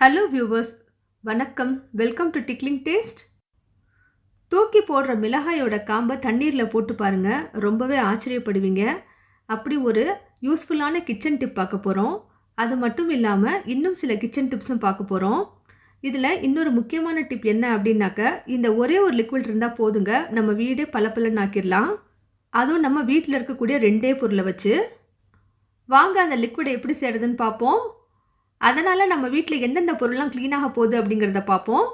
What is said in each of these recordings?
Hello viewers வணக்கம். Welcome to tickling taste தூக்கி போடுற மிளகாயோட காம்பை தண்ணீரில் போட்டு பாருங்க. ரொம்பவே ஆச்சரியப்படுவீங்க. அப்படி ஒரு யூஸ்ஃபுல்லான கிச்சன் டிப் பார்க்க போகிறோம் அது மட்டும் இல்லாமல் இன்னும் சில கிச்சன் டிப்ஸும் பார்க்க போகிறோம் இதில் இன்னொரு முக்கியமான டிப் என்ன அப்படின்னாக்க இந்த ஒரே ஒரு லிக்விட் இருந்தால் போதுங்க. நம்ம வீடு பளபளன்னு ஆக்கிடலாம் அதுவும் நம்ம வீட்டில் இருக்கக்கூடிய ரெண்டே பொருளை வச்சு. வாங்க அந்த லிக்விடை எப்படி செய்கிறதுன்னு பார்ப்போம். அதனால் நம்ம வீட்டில் எந்தெந்த பொருள்லாம் க்ளீனாக போகுது அப்படிங்கிறத பார்ப்போம்.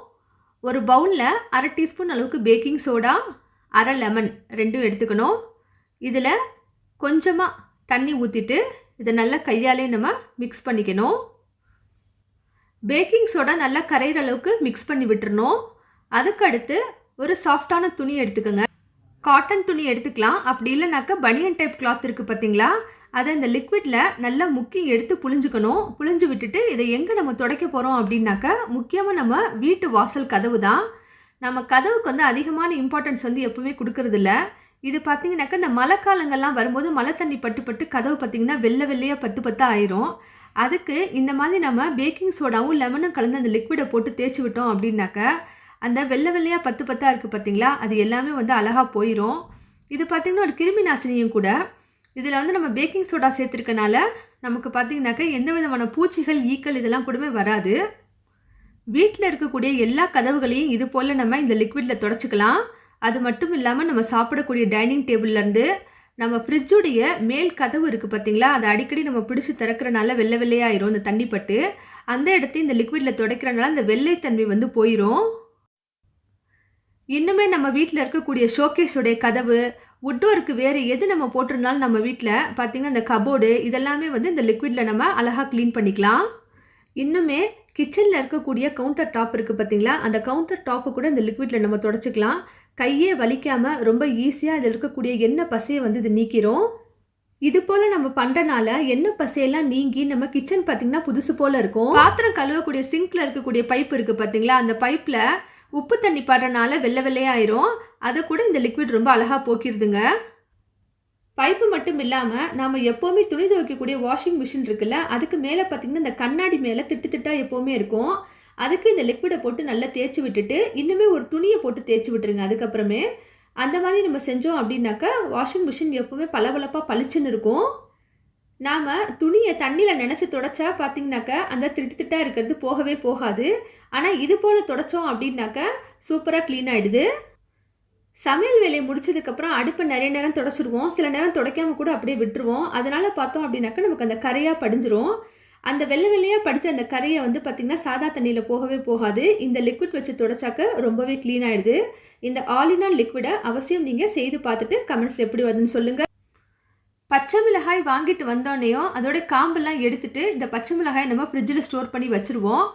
ஒரு பவுலில் அரை டீஸ்பூன் அளவுக்கு பேக்கிங் சோடா அரை லெமன் ரெண்டும் எடுத்துக்கணும். இதில் கொஞ்சமாக தண்ணி ஊற்றிட்டு இதை நல்லா கையாலே நம்ம மிக்ஸ் பண்ணிக்கணும். பேக்கிங் சோடா நல்லா கரையிற அளவுக்கு மிக்ஸ் பண்ணி விட்டுறணும். அதுக்கடுத்து ஒரு சாஃப்டான துணி எடுத்துக்கோங்க. காட்டன் துணி எடுத்துக்கலாம். அப்படி இல்லைனாக்கா பனியன் டைப் கிளாத் இருக்குது பார்த்தீங்களா? அதை இந்த லிக்விடில் நல்லா முக்கி எடுத்து புழிஞ்சுக்கணும். புழிஞ்சு விட்டுட்டு இதை எங்கே நம்ம துடைக்க போகிறோம் அப்படின்னாக்கா முக்கியமாக நம்ம வீட்டு வாசல் கதவு தான். நம்ம கதவுக்கு வந்து அதிகமான இம்பார்ட்டன்ஸ் வந்து எப்பவுமே கொடுக்கறதில்ல. இது பார்த்தீங்கன்னாக்கா இந்த மழை காலங்கள்லாம் வரும்போது மழை தண்ணி பட்டு பட்டு கதவு பார்த்திங்கன்னா வெள்ளை வெள்ளையாக பத்து பத்து ஆயிரும். அதுக்கு இந்த மாதிரி நம்ம பேக்கிங் சோடாவும் லெமனும் கலந்து அந்த லிக்விடை போட்டு தேய்ச்சி விட்டோம் அப்படின்னாக்கா அந்த வெள்ளை வெள்ளையாக பத்து பத்தாக இருக்குது பார்த்தீங்களா அது எல்லாமே வந்து அழகாக போயிடும் இது பார்த்திங்கன்னா ஒரு கிருமி நாசினியும் கூட இதில் வந்து நம்ம பேக்கிங் சோடா சேர்த்துருக்கனால நமக்கு பார்த்திங்கனாக்கா எந்த விதமான பூச்சிகள் ஈக்கள் இதெல்லாம் கூடவே வராது. வீட்டில் இருக்கக்கூடிய எல்லா கதவுகளையும் இது போல் நம்ம இந்த லிக்விடில் தொடச்சிக்கலாம். அது மட்டும் இல்லாமல் நம்ம சாப்பிடக்கூடிய டைனிங் டேபிள்லேருந்து நம்ம ஃப்ரிட்ஜுடைய மேல் கதவு இருக்குது பார்த்தீங்களா? அதை அடிக்கடி நம்ம பிடிச்சி திறக்கிறனால வெள்ளை வெள்ளையாயிரும் இந்த தண்ணி பட்டு. அந்த இடத்தையும் இந்த லிக்விடில் துடைக்கிறனால அந்த வெள்ளைத்தன்மை வந்து போயிடும் இன்னுமே நம்ம வீட்டில் இருக்கக்கூடிய ஷோகேஸுடைய கதவு வுட் ஒர்க்கு வேறு எது நம்ம போட்டிருந்தாலும் நம்ம வீட்டில் பார்த்திங்கன்னா இந்த கபோர்டு இதெல்லாமே வந்து இந்த லிக்விடில் நம்ம அழகாக க்ளீன் பண்ணிக்கலாம். இன்னுமே கிச்சனில் இருக்கக்கூடிய கவுண்டர் டாப் இருக்குது பார்த்திங்களா அந்த கவுண்டர் டாப்பு கூட இந்த லிக்விடில் நம்ம தொடச்சிக்கலாம். கையே வலிக்காமல் ரொம்ப ஈஸியாக இதில் இருக்கக்கூடிய எண்ணெய் பசையை வந்து இது நீக்கிறோம் இது போல் நம்ம பண்ணுறனால எண்ணெய் பசையெல்லாம் நீங்கி நம்ம கிச்சன் பார்த்திங்கன்னா புதுசு போல் இருக்கும். பாத்திரம் கழுவக்கூடிய சிங்க்கில் இருக்கக்கூடிய பைப் இருக்குது பார்த்திங்களா அந்த பைப்பில் உப்பு தண்ணி படுறனால வெள்ளை வெள்ளையாயிரும். அதை கூட இந்த லிக்விட் ரொம்ப அழகாக போக்கிடுதுங்க பைப்பு மட்டும் இல்லாமல் நாம் எப்போவுமே துணி துவைக்கக்கூடிய வாஷிங் மிஷின் இருக்குல்ல அதுக்கு மேலே பார்த்திங்கன்னா இந்த கண்ணாடி மேலே திட்டு திட்டாக எப்போவுமே இருக்கும். அதுக்கு இந்த லிக்விடை போட்டு நல்லா தேய்ச்சி விட்டுட்டு இன்னுமே ஒரு துணியை போட்டு தேய்ச்சி விட்டுருங்க அதுக்கப்புறமே. அந்த மாதிரி நம்ம செஞ்சோம் அப்படின்னாக்கா வாஷிங் மிஷின் எப்போவுமே பளபளப்பாக பளிச்சுன்னு இருக்கும். நாம் துணியை தண்ணியில் நினச்சி தொடச்சா பார்த்திங்கனாக்கா அந்த திட்டு திட்டாக இருக்கிறது போகவே போகாது. ஆனால் இது போல் தொடச்சோம் அப்படின்னாக்கா சூப்பராக க்ளீன் ஆகிடுது சமையல் வேலையை முடிச்சதுக்கப்புறம் அடுப்பை நிறைய நேரம் தொடச்சிருவோம். சில நேரம் துடைக்காம கூட அப்படியே விட்டுருவோம். அதனால் பார்த்தோம் அப்படின்னாக்கா நமக்கு அந்த கரையாக படிஞ்சிரும். அந்த வெள்ளை வெள்ளையாக படித்த அந்த கரையை வந்து பார்த்திங்கன்னா சாதா தண்ணியில் போகவே போகாது. இந்த லிக்விட் வச்சு தொடச்சாக்க ரொம்பவே க்ளீன் ஆகிடுது இந்த ஆலினால் லிக்விடை அவசியம் நீங்கள் செய்து பார்த்துட்டு கமெண்ட்ஸில் எப்படி வருதுன்னு சொல்லுங்கள் பச்சை மிளகாய் வாங்கிட்டு வந்தோடனேயும் அதோட காம்பெல்லாம் எடுத்துட்டு இந்த பச்சை மிளகாய் நம்ம ஃப்ரிட்ஜில் ஸ்டோர் பண்ணி வச்சுருவோம்.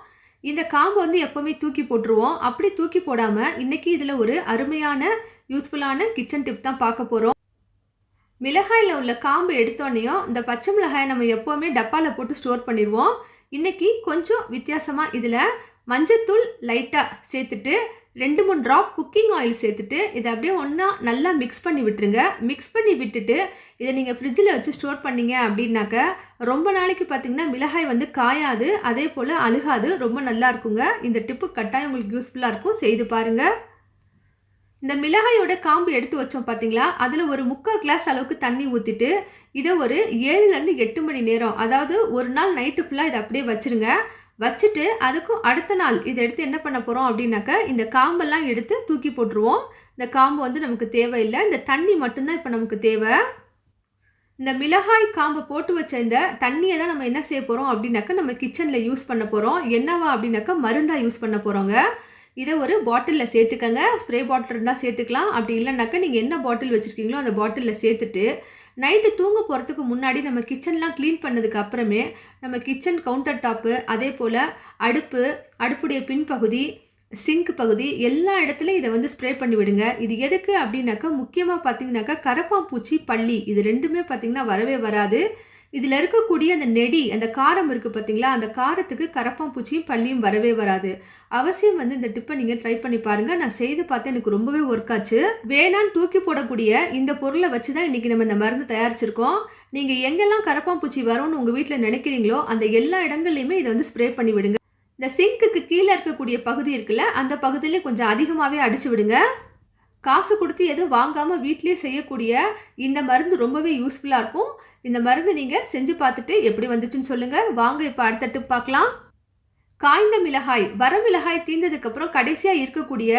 இந்த காம்பு வந்து எப்போவுமே தூக்கி போட்டுருவோம். அப்படி தூக்கி போடாமல் இன்றைக்கி இதில் ஒரு அருமையான யூஸ்ஃபுல்லான கிச்சன் டிப் தான் பார்க்க போகிறோம் மிளகாயில் உள்ள காம்பு எடுத்தோடனேயும் இந்த பச்சை மிளகாயை நம்ம எப்போவுமே டப்பாவில் போட்டு ஸ்டோர் பண்ணிடுவோம் இன்றைக்கி கொஞ்சம் வித்தியாசமாக இதில் மஞ்சத்தூள் லைட்டாக சேர்த்துட்டு ரெண்டு மூணு ட்ராப் குக்கிங் ஆயில் சேர்த்துட்டு இதை அப்படியே ஒன்றா நல்லா மிக்ஸ் பண்ணி விட்டுருங்க. மிக்ஸ் பண்ணி விட்டுட்டு இதை நீங்கள் ஃப்ரிட்ஜில் வச்சு ஸ்டோர் பண்ணீங்க அப்படின்னாக்க ரொம்ப நாளைக்கு பார்த்தீங்கன்னா மிளகாய் வந்து காயாது அதே போல் அழுகாது ரொம்ப நல்லா இருக்குங்க. இந்த டிப்பு கட்டாயம் உங்களுக்கு யூஸ்ஃபுல்லாக இருக்கும். செய்து பாருங்கள் இந்த மிளகாயோட காம்பு எடுத்து வச்சோம் பார்த்தீங்களா அதில் ஒரு முக்கால் கிளாஸ் அளவுக்கு தண்ணி ஊற்றிட்டு இதை ஒரு ஏழுலேருந்து எட்டு மணி நேரம் அதாவது ஒரு நாள் நைட்டு ஃபுல்லாக இதை அப்படியே வச்சுருங்க. வச்சுட்டு அதுக்கும் அடுத்த நாள் இதை எடுத்து என்ன பண்ண போகிறோம் அப்படின்னாக்கா இந்த காம்பெல்லாம் எடுத்து தூக்கி போட்டுருவோம். இந்த காம்பு வந்து நமக்கு தேவையில்லை. இந்த தண்ணி மட்டும்தான் இப்போ நமக்கு தேவை. இந்த மிளகாய் காம்பை போட்டு வச்ச இந்த தண்ணியை தான் நம்ம என்ன செய்ய போகிறோம் அப்படின்னாக்கா நம்ம கிச்சனில் யூஸ் பண்ண போகிறோம் என்னவா அப்படின்னாக்கா மருந்தாக யூஸ் பண்ண போகிறோங்க இதை ஒரு பாட்டிலில் சேர்த்துக்கங்க. ஸ்ப்ரே பாட்டில் இருந்தால் சேர்த்துக்கலாம். அப்படி இல்லைனாக்கா நீங்கள் என்ன பாட்டில் வச்சுருக்கீங்களோ அந்த பாட்டிலில் சேர்த்துட்டு நைட்டு தூங்க போகிறதுக்கு முன்னாடி நம்ம கிச்சன்லாம் க்ளீன் பண்ணதுக்கு அப்புறமே நம்ம கிச்சன் கவுண்டர் டாப்பு அதே போல் அடுப்பு அடுப்புடைய பின்பகுதி சிங்க் பகுதி எல்லா இடத்துலையும் இதை வந்து ஸ்ப்ரே பண்ணி விடுங்க. இது எதுக்கு அப்படின்னாக்கா முக்கியமாக பார்த்தீங்கன்னாக்கா கரப்பாம்பூச்சி பள்ளி இது ரெண்டுமே பார்த்திங்கன்னா வரவே வராது. இதில் இருக்கக்கூடிய அந்த நெடி அந்த காரம் இருக்குது பார்த்தீங்களா அந்த காரத்துக்கு கரப்பாம்பூச்சியும் பள்ளியும் வரவே வராது. அவசியம் வந்து இந்த டிப்பை நீங்கள் ட்ரை பண்ணி பாருங்கள் நான் செய்து பார்த்தேன். எனக்கு ரொம்பவே ஒர்க் ஆச்சு. வேணான்னு தூக்கி போடக்கூடிய இந்த பொருளை வச்சு தான் இன்றைக்கி நம்ம இந்த மருந்து தயாரிச்சிருக்கோம். நீங்கள் எங்கெல்லாம் கரப்பாம்பூச்சி வரும்னு உங்கள் வீட்டில் நினைக்கிறீங்களோ அந்த எல்லா இடங்கள்லையுமே இதை வந்து ஸ்ப்ரே பண்ணி விடுங்க. இந்த சிங்க்குக்கு கீழே இருக்கக்கூடிய பகுதி இருக்குல்ல அந்த பகுதியிலையும் கொஞ்சம் அதிகமாகவே அடிச்சு விடுங்க. காசு கொடுத்து எதுவும் வாங்காமல் வீட்டிலேயே செய்யக்கூடிய இந்த மருந்து ரொம்பவே யூஸ்ஃபுல்லாக இருக்கும். இந்த மருந்து நீங்கள் செஞ்சு பார்த்துட்டு எப்படி வந்துச்சுன்னு சொல்லுங்கள் வாங்க இப்போ அடுத்த டிப் பார்க்கலாம். காய்ந்த மிளகாய். வர மிளகாய் தீர்ந்ததுக்கப்புறம் கடைசியாக இருக்கக்கூடிய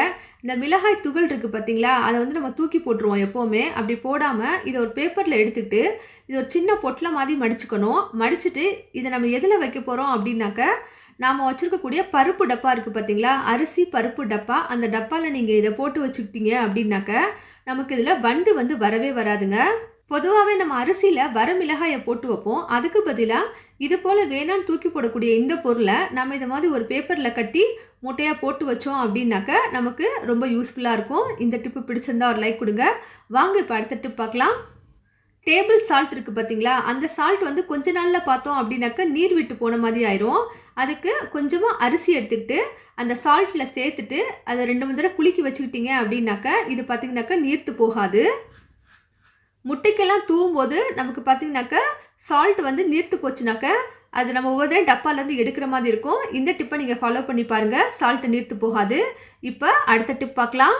இந்த மிளகாய் துகள் இருக்குது பார்த்தீங்களா அதை வந்து நம்ம தூக்கி போட்டுருவோம் எப்போவுமே. அப்படி போடாமல் இதை ஒரு பேப்பரில் எடுத்துகிட்டு இது ஒரு சின்ன பொட்டில் மாதிரி மடிச்சுக்கணும். மடிச்சுட்டு இதை நம்ம எதில் வைக்க போகிறோம் அப்படின்னாக்க நாம் வச்சுருக்கக்கூடிய பருப்பு டப்பா இருக்குது பார்த்தீங்களா அரிசி பருப்பு டப்பா. அந்த டப்பாவில் நீங்கள் இதை போட்டு வச்சுக்கிட்டீங்க அப்படின்னாக்க நமக்கு இதில் வண்டு வந்து வரவே வராதுங்க. பொதுவாகவே நம்ம அரிசியில் வர மிளகாயை போட்டு வைப்போம். அதுக்கு பதிலாக இது போல் வேணான்னு தூக்கி போடக்கூடிய இந்த பொருளை நம்ம இதை மாதிரி ஒரு பேப்பரில் கட்டி மூட்டையாக போட்டு வச்சோம் அப்படின்னாக்க நமக்கு ரொம்ப யூஸ்ஃபுல்லாக இருக்கும். இந்த டிப்பு பிடிச்சிருந்தா ஒரு லைக் கொடுங்க. வாங்க இப்போ அடுத்த டிப் பார்க்கலாம். டேபிள் சால்ட் இருக்குது பார்த்தீங்களா அந்த சால்ட் வந்து கொஞ்ச நாளில் பார்த்தோம் அப்படின்னாக்க நீர் விட்டு போன மாதிரி ஆயிரும். அதுக்கு கொஞ்சமாக அரிசி எடுத்துக்கிட்டு அந்த சால்ட்டில் சேர்த்துட்டு அதை ரெண்டு மூணு தடவை குலுக்கி வச்சுக்கிட்டீங்க அப்படின்னாக்க இது பார்த்தீங்கன்னாக்கா நீர்த்து போகாது. முட்டைக்கெல்லாம் தூவும்போது நமக்கு பார்த்திங்கனாக்கா சால்ட் வந்து நீர்த்து போச்சுனாக்கா அது நம்ம ஒவ்வொரு தடவை டப்பாலேருந்து எடுக்கிற மாதிரி இருக்கும். இந்த டிப்பை நீங்கள் ஃபாலோ பண்ணி பாருங்கள் சால்ட்டு நீர்த்து போகாது. இப்போ அடுத்த டிப் பார்க்கலாம்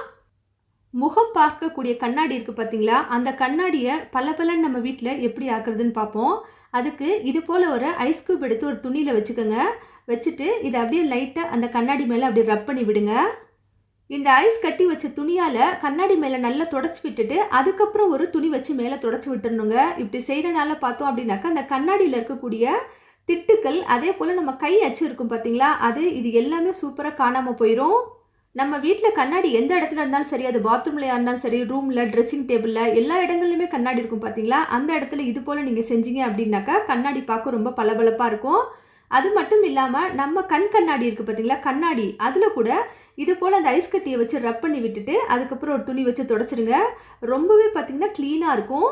முகம் பார்க்கக்கூடிய கண்ணாடி இருக்குது பார்த்தீங்களா அந்த கண்ணாடியை பல பலன்னு நம்ம வீட்டில் எப்படி ஆக்குறதுன்னு பார்ப்போம் அதுக்கு இது போல் ஒரு ஐஸ் க்யூப் எடுத்து ஒரு துணியில் வச்சுக்கோங்க. வச்சுட்டு இதை அப்படியே லைட்டாக அந்த கண்ணாடி மேலே அப்படியே ரப் பண்ணி விடுங்க. இந்த ஐஸ் கட்டி வச்ச துணியால் கண்ணாடி மேலே நல்லா தொடச்சி விட்டுட்டு அதுக்கப்புறம் ஒரு துணி வச்சு மேலே தொடச்சி விட்டுறணுங்க. இப்படி செய்கிறனால பார்த்தோம் அப்படின்னாக்கா அந்த கண்ணாடியில் இருக்கக்கூடிய திட்டுக்கள் அதே போல் நம்ம கை அச்சு இருக்கும் பார்த்தீங்களா அது இது எல்லாமே சூப்பராக காணாமல் போயிடும் நம்ம வீட்டில் கண்ணாடி எந்த இடத்துல இருந்தாலும் சரி அது பாத்ரூம்லையாக இருந்தாலும் சரி ரூமில் ட்ரெஸ்ஸிங் டேபிளில் எல்லா இடங்கள்லையுமே கண்ணாடி இருக்கும் பார்த்தீங்களா அந்த இடத்துல இது போல் நீங்கள் செஞ்சீங்க அப்படின்னாக்கா கண்ணாடி பார்க்க ரொம்ப பளபளப்பாக இருக்கும். அது மட்டும் இல்லாமல் நம்ம கண் கண்ணாடி இருக்குது பார்த்தீங்களா கண்ணாடி. அதில் கூட இது போல் அந்த ஐஸ் கட்டியை வச்சு ரப் பண்ணி விட்டுட்டு அதுக்கப்புறம் ஒரு துணி வச்சு தொடச்சிருங்க. ரொம்பவே பார்த்தீங்கன்னா க்ளீனாக இருக்கும்.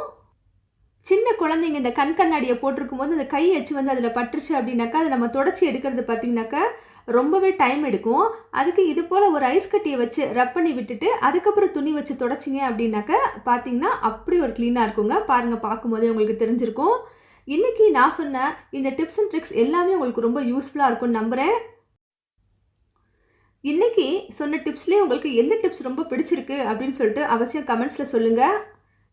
சின்ன குழந்தைங்க இந்த கண் கண்ணாடியை போட்டிருக்கும் போது அந்த கை வச்சு வந்து அதில் பட்டுருச்சு அப்படின்னாக்கா அதை நம்ம தொடச்சி எடுக்கிறது பார்த்தீங்கன்னாக்கா ரொம்பவே டைம் எடுக்கும். அதுக்கு இது போல் ஒரு ஐஸ் கட்டியை வச்சு ரப் பண்ணி விட்டுட்டு அதுக்கப்புறம் துணி வச்சு தொடச்சிங்க அப்படின்னாக்கா பார்த்தீங்கன்னா அப்படி ஒரு க்ளீனாக இருக்குங்க. பாருங்கள் பார்க்கும்போதே உங்களுக்கு தெரிஞ்சிருக்கும். இன்றைக்கி நான் சொன்ன இந்த டிப்ஸ் அண்ட் ட்ரிக்ஸ் எல்லாமே உங்களுக்கு ரொம்ப யூஸ்ஃபுல்லாக இருக்கும்னு நம்புகிறேன் இன்றைக்கி சொன்ன டிப்ஸ்லேயே உங்களுக்கு எந்த டிப்ஸ் ரொம்ப பிடிச்சிருக்கு அப்படின்னு சொல்லிட்டு அவசியம் கமெண்ட்ஸில் சொல்லுங்கள்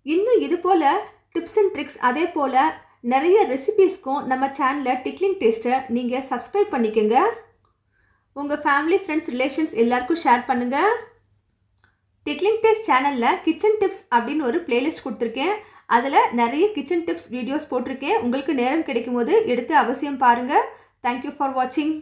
இன்னும் இது போல் டிப்ஸ் அண்ட் ட்ரிக்ஸ் அதே போல் நிறைய ரெசிபீஸ்க்கும் நம்ம சேனலில் டிக்லிங் டேஸ்ட்டை நீங்கள் சப்ஸ்கிரைப் பண்ணிக்கோங்க. உங்கள் ஃபேமிலி ஃப்ரெண்ட்ஸ் ரிலேஷன்ஸ் எல்லாருக்கும் ஷேர் பண்ணுங்கள் டிக்லிங் டேஸ்ட் சேனலில் கிச்சன் டிப்ஸ் அப்படின்னு ஒரு பிளேலிஸ்ட் கொடுத்துருக்கேன். அதில் நிறைய கிச்சன் டிப்ஸ் வீடியோஸ் போட்டிருக்கேன். உங்களுக்கு நேரம் கிடைக்கும் போது எடுத்து அவசியம் பாருங்கள் தேங்க்யூ ஃபார் வாட்சிங்